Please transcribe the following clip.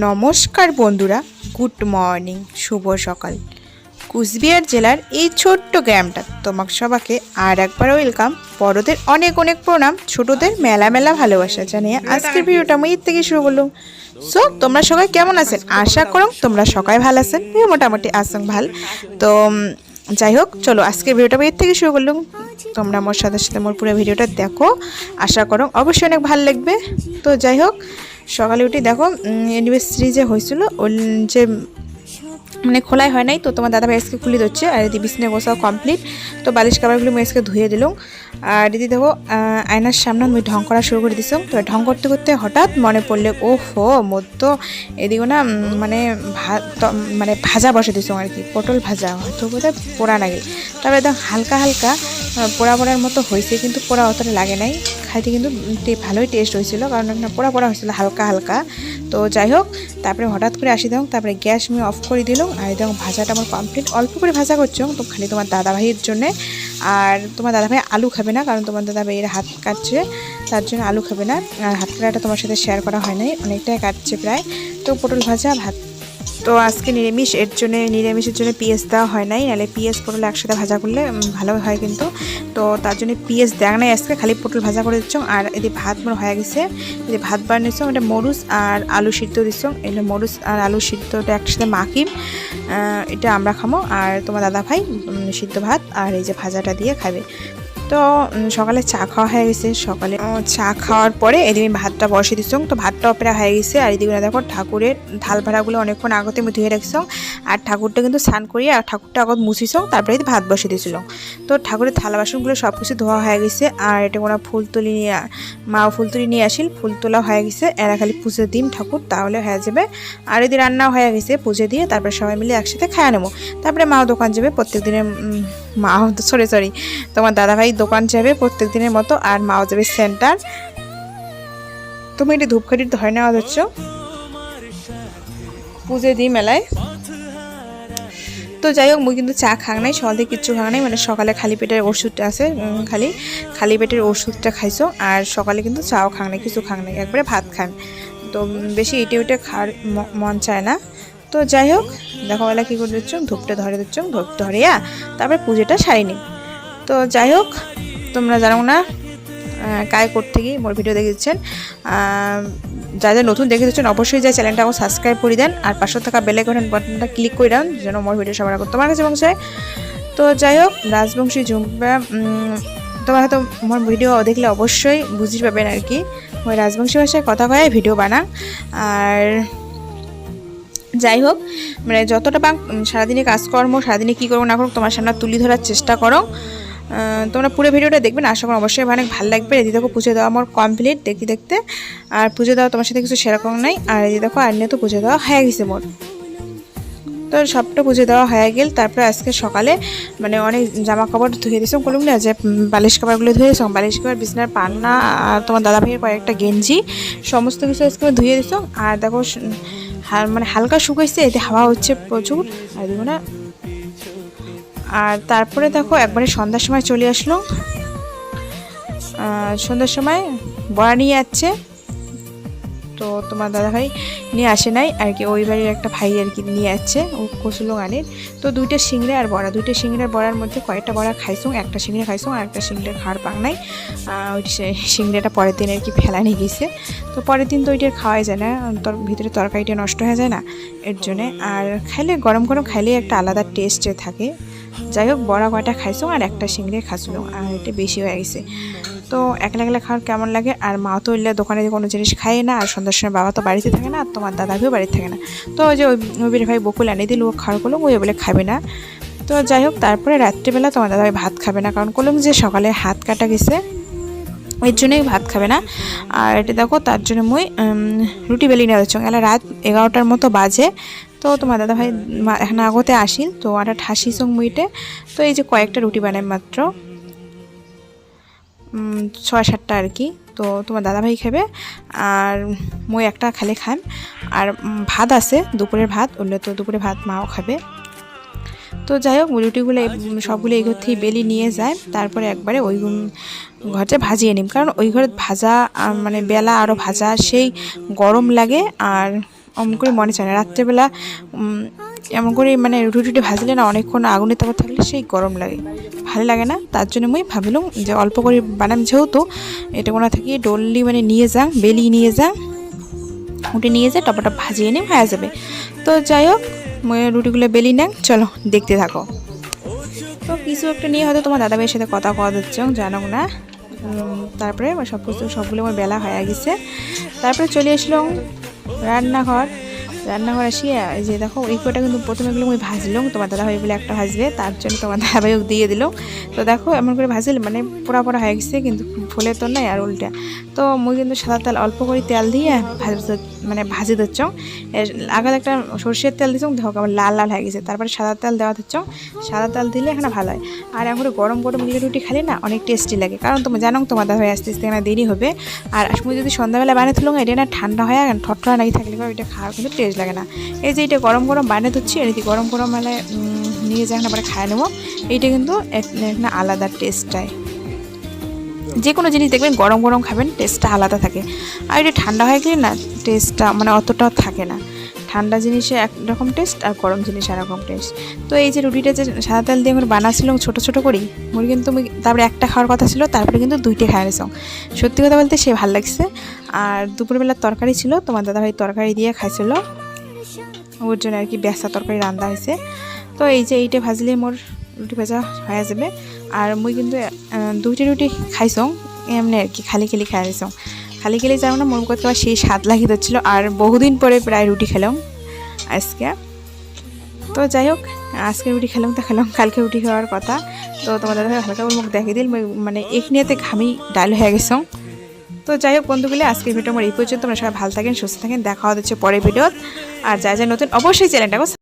নমস্কার বন্ধুরা, good morning, শুভ সকাল। কুচবিহার জেলার এই ছোট্ট গ্রামটা, তোমাক সবাকে আর একবার ওয়েলকাম। বড়দের অনেক অনেক প্রণাম, ছোটদের মেলা মেলা ভালোবাসা জানিয়ে আজকের ভিডিওটা আমি থেকে শুরু করলাম। সো তোমরা সবাই কেমন আছেন? আশা করো তোমরা সবাই ভালো আছেন মোটামুটি আসং ভালো। তো যাই হোক, চলো আজকের ভিডিওটা আমি এর থেকে শুরু করলাম। তোমরা আমার সাথে সাথে, আমার পুরো ভিডিওটা দেখো। আশা করো অবশ্যই অনেক ভালো লাগবে। তো যাই হোক সকালে উঠে দেখো অ্যানিভার্সারি যে হয়েছিল যে মানে খোলাই হয় নাই, তো তোমার দাদা ভাই আজকে খুলে দিচ্ছে, আর দিদি বিছনে গোসাও কমপ্লিট তো বালিশ কাপড়গুলো আমি আজকে ধুয়ে দিলাম। আর দিদি দেখো আয়নার সামনে আমি ঢং করা শুরু করে দিছিলাম। তো ঢং করতে করতে হঠাৎ মনে পড়লে ও হো মোর তো এদিকে না মানে মানে ভাজা বসে দিছিলাম আর কি, পটল ভাজা, হয়তো বোধহয় পোড়া লাগে। তবে একদম হালকা হালকা পোড়া পোড়ার মতো হয়েছে, কিন্তু পোড়া অতটা লাগে নাই। খাইতে কিন্তু ভালোই টেস্ট হয়েছিল, কারণ একটা পোড়া পোড়া হয়েছিল, হালকা হালকা। তো যাই হোক, তারপরে হঠাৎ করে আসি দিলাম তারপরে গ্যাস আমি অফ করে দিলাম, আর এই দেখো ভাজাটা আমার কমপ্লিট অল্প করে ভাজা করছ তো খালি তোমার দাদা ভাইয়ের জন্যে। আর তোমার দাদা ভাই আলু খাবে না, কারণ তোমার দাদা ভাইয়ের হাত কাটছে, তার জন্য আলু খাবে না। আর হাত কাটাটা তোমার সাথে শেয়ার করা হয় নাই, অনেকটাই কাটছে প্রায়। তো পটল ভাজা, ভাত তো আজকে নিরামিষ, এর জন্য, নিরামিষের জন্য পিএস দেওয়া হয় নাই, নাহলে পিএস পটল একসাথে ভাজা করলে ভালো হয় কিন্তু। তো তার জন্য পিএস দেওয়া নাই আজকে, খালি পটল ভাজা করে দিচ্ছ। আর এদি ভাত মোর হয়ে গেছে। এদি ভাত বানিয়েছ এটা মরুচ আর আলু সিদ্ধ দিচ্ছ। এটা মরুচ আর আলু সিদ্ধটা একসাথে মাখিম। এটা আমরা খামো। আর তোমার দাদা ভাই সিদ্ধ ভাত আর এই যে ভাজাটা দিয়ে খাবে। তো সকালে চা খাওয়া হয়ে গেছে। সকালে চা খাওয়ার পরে এদিকে ভাতটা বসে দিচ্ছ। তো ভাতটাও অপেরা হয়ে গেছে। আর এদিকে দেখো ঠাকুরের ঢাল ভাড়াগুলো অনেকক্ষণ আগতে আমি ধুয়ে রাখছ। আর ঠাকুরটা কিন্তু স্নান করি আর ঠাকুরটা আগত মুছিছ। তারপরে ভাত বসে দিয়েছিল। তো ঠাকুরের থালা বাসনগুলো সব কিছু ধোয়া হয়ে গেছে। আর এটা কোনো ফুল তুলি নিয়ে, মা ফুল তুলি নিয়ে আসিল। ফুল তোলা হয়ে গেছে। এরা খালি পুজো দিন ঠাকুর, তাহলে হয়ে যাবে। আর এদিকে রান্নাও হয়ে গেছে পুজো দিয়ে। তারপরে সবাই মিলে একসাথে খাওয়া নেব। তারপরে মাও দোকান যাবে প্রত্যেক দিনের মাও সরি সরি তোমার দাদাভাই দোকান যাবে প্রত্যেক দিনের মতো আর মাও যাবে সেন্টার। তুমি এটি ধূপকাঠির ধরে নেওয়া যাচ্ছ পুজো দিই মেলায়। তো যাই হোক, মুই কিন্তু চা খাং নাই সকাল কিচ্ছু খাং নাই মানে সকালে খালি পেটের ওষুধটা আছে খালি। খালি পেটের ওষুধটা খাইছো আর সকালে কিন্তু চাও খাং নাই, কিছু খাং নাই, একবারে ভাত খান তো বেশি ইটে উটে খাওয়ার মন চায় না। তো যাই হোক, দেখো বেলা কী করে দিচ্ছ, ধূপটা ধরে দিচ্ছ, ধূপ ধরিয়া তারপরে পুজোটা সারি নি তো যাই হোক তোমরা জানো না কায় করতে গিয়ে মোর ভিডিও দেখে দিচ্ছেন। যাদের নতুন দেখে দিচ্ছেন অবশ্যই যে চ্যানেলটা সাবস্ক্রাইব করে দেন আর পাশে থাকা বেলাইকনের বাটনটা ক্লিক করে দেন যেন মোর ভিডিও সবার আগে তোমার কাছে পৌঁছায়। তো যাই হোক রাজবংশী উম, তোমার হয়তো মোর ভিডিও দেখলে অবশ্যই বুঝি পাবেন আর কি। ওই রাজবংশী ভাষায় কথা কয়ে ভিডিও বানা আর যাই হোক মানে যতটা বাং সারাদিনে কাজকর্ম সারাদিনে কী করব না করো তোমার সামনে তুলি ধরার চেষ্টা করো। তোমরা পুরো ভিডিওটা দেখবেন, আশা করি অবশ্যই অনেক ভালো লাগবে। এদিকে দেখো, পুজো দেওয়া আমার কমপ্লিট দেখতে দেখতে। আর পুজো দেওয়া তোমার সাথে কিছু সেরকম নাই। আর এদিকে দেখো, আর নিয়ে তো পুজো দেওয়া হয়ে গেছে মোট। তো সবটা পুজো দেওয়া হয়ে গেল। তারপরে আজকে সকালে মানে অনেক জামা কাপড় ধুয়ে দিয়েছিলাম বলুন না যে বালিশ কাপড়গুলো ধুয়ে দিয়েছিলাম বালিশ কাপড়, বিছনার পান্না আর তোমার দাদা ভাইয়ের কয়েকটা গেঞ্জি, সমস্ত কিছু আজকে ধুয়ে দিয়েছিলাম আর দেখো মানে হালকা শুকাইছে, এতে হাওয়া হচ্ছে প্রচুর। আর দেখো না আর তারপরে দেখো একবারে সন্ধ্যার সময় চলে আসলো। সন্ধ্যার সময় বড়া নিয়ে যাচ্ছে তো তোমার দাদা ভাই নিয়ে আসে নাই, আর কি ওই বাড়ির একটা ভাই আর কি নিয়ে যাচ্ছে ও কচুলো গানের তো দুইটা সিংড়ে আর বড়া, দুইটা সিংড়ে আর বড়ার মধ্যে কয়েকটা বড়া খাইছো একটা সিংড়ে খাইছো আর একটা সিংড়ে খাড় পাক নাই। ওই সিংড়েটা পরের দিন আর কি ফেলা নিয়ে গেছে। তো পরের দিন তো ওইটা খাওয়াই যায় না, তোর ভিতরে তরকারিটা নষ্ট হয়ে যায় না, এর জন্যে। আর খাইলে, গরম গরম খাইলে একটা আলাদা টেস্ট থাকে। যাই হোক, বড়া কয়টা খাইছো আর একটা সিংড়ে খাইছিল আর এটা বেশি হয়ে গেছে। তো একলা একলা খাওয়ার কেমন লাগে? আর মা তো ইল্লা দোকানে কোনো জিনিস খায় না, আর সন্ধ্যার সময় বাবা তো বাড়িতে থাকে না, আর তোমার দাদাকেও বাড়িতে থাকে না। তো ওই যে ওই ভাই বকুল এনে দিল, ও খাওয়ার করল ওই বলে খাবে না। তো যাই হোক, তারপরে রাত্রিবেলা তোমার দাদা ভাই ভাত খাবে না, কারণ করলাম যে সকালে হাত কাটা গেছে, এর জন্যই ভাত খাবে না। আর এটা দেখো, তার জন্য মুই রুটি বেলি নিয়ে যাচ্ছ। এলা রাত এগারোটার মতো বাজে তো তোমার দাদা ভাই মা- এখন আগতে আসিল তো আটা ঠাসি সং মুইটে। তো এই যে কয়েকটা রুটি বানাই মাত্র। ছয় সাতটা আর কি। তো তোমার দাদাভাই খাবে, আর মই একটা খালে খাম। আর ভাত আছে, দুপুরের ভাত ওগুলো তো দুপুরে ভাত মাও খাবে। তো যাই হোক, রুটিগুলো সবগুলো এই ঘর থেকে বেলি নিয়ে যায়। তারপরে একবারে ওই ঘরটা ভাজিয়ে নিম। কারণ ওই ঘরে ভাজা মানে বেলা আরও ভাজা, সেই গরম লাগে। আর অমন করে মনে চায় না। রাত্রেবেলা এমন করে মানে রুটি টুটি ভাজলে না অনেকক্ষণ আগুনের তাপা থাকলে সেই গরম লাগে। ভালো লাগে না। তার জন্য মুই ভাবিলাম যে অল্প করে বানাম। যেহেতু এটা কোনো থাকি ডললি মানে নিয়ে যাং, বেলি নিয়ে যাং উঠে নিয়ে যায় টপাটা ভাজিয়ে নিয়ে হয়ে যাবে। তো যাই হোক, মই রুটিগুলো বেলি নেন চলো, দেখতে থাকো। তো কিছু একটা নিয়ে হয়তো তোমার দাদাভাইয়ের সাথে কথা কওয়া দিচ্ছ জানো না। তারপরে সব কিছু সবগুলো আমার বেলা হয়ে গেছে। তারপরে চলে আসলাম রান্নাঘর। রান্নাঘর আসি এই যে দেখো, এই কটা কিন্তু প্রথমে এগুলো আমি ভাজলাম, তোমার দাদা ভাই বলে একটা ভাজবে, তার জন্য তোমার দাদা ভাই দিয়ে দিল। তো দেখো, এমন করে ভাজলে মানে পোড়া পোড়া হয়ে গেছে, কিন্তু ফুলে তো নাই আর উল্টা। তো মুই কিন্তু সাদা তেল, অল্প করে তেল দিয়ে মানে ভাজি দিচ্ছ আগে একটা সর্ষের তেল দিচ্ছ দেখো আমার লাল লাল হয়ে গেছে। তারপরে সাদা তেল দেওয়া দিচ্ছ সাদা তেল দিলে এখানে ভালো হয়। আর এখন গরম গরম মুরগি রুটি খালি না অনেক টেস্টি লাগে। কারণ তুমি জানো, তোমার দাদা ভাই আস্তে আস্তে এখানে দেরি হবে। আর সময় যদি সন্ধ্যাবেলা বানিয়ে তুলো এটা না ঠান্ডা হয় ঠটরা নাকি থাকলে ওইটা খাওয়ার কিন্তু টেস্ট লাগে না। এই যে এটা গরম গরম বানিয়ে দিচ্ছি এটি গরম গরম মানে নিয়ে যাক না, পরে খায় নেব। এইটা কিন্তু এক- একটা আলাদা টেস্টটাই। যে কোনো জিনিস দেখবেন গরম গরম খাবেন, টেস্টটা আলাদা থাকে। আর এটা ঠান্ডা হয়ে গেলে না, টেস্টটা মানে অতটাও থাকে না। ঠান্ডা জিনিসে একরকম টেস্ট, আর গরম জিনিসে একরকম টেস্ট। তো এই যে রুটিটা যে সাদা তেল দিয়ে আমরা বানাচ্ছিলাম ছোটো ছোটো করি, মুড়ি কিন্তু তারপরে একটা খাওয়ার কথা ছিল, তারপরে কিন্তু দুইটা খাওয়া নিয়েছিলাম সত্যি কথা বলতে সে ভালো লাগছে। আর দুপুরবেলার তরকারি ছিল, তোমার দাদাভাই তরকারি দিয়ে খাইছিল। ওর জন্য আর কি ব্যস্তা তরকারি রান্না হয়েছে তো এই যে এইটা ভাজলে মোর রুটি ভাজা হয়ে যাবে। আর মুই কিন্তু দুইটা রুটি খাইছং। এমনি আর কি, খালি খালি খাই খালি খালি যাও না মন করতে পার সেই স্বাদ লাগিয়ে দিচ্ছিল আর বহুদিন পরে প্রায় রুটি খেলাম আজকে। তো যাই হোক, আজকে রুটি খেলাম তো খেলাম কালকে রুটি খাওয়ার কথা। তো ভাই হালকা মুখ দেখিয়ে দিল। মানে এখানেতে ঘামি ডাল হয়ে গেছং। তো যাই হোক, বন্ধুগুলি, আজকের ভিডিও আমার এই পর্যন্ত। তোমরা সবাই ভালো থাকেন, সুস্থ থাকেন। দেখা হচ্ছে পরের ভিডিও আর যা যা নতুন, অবশ্যই চ্যানেলটাকে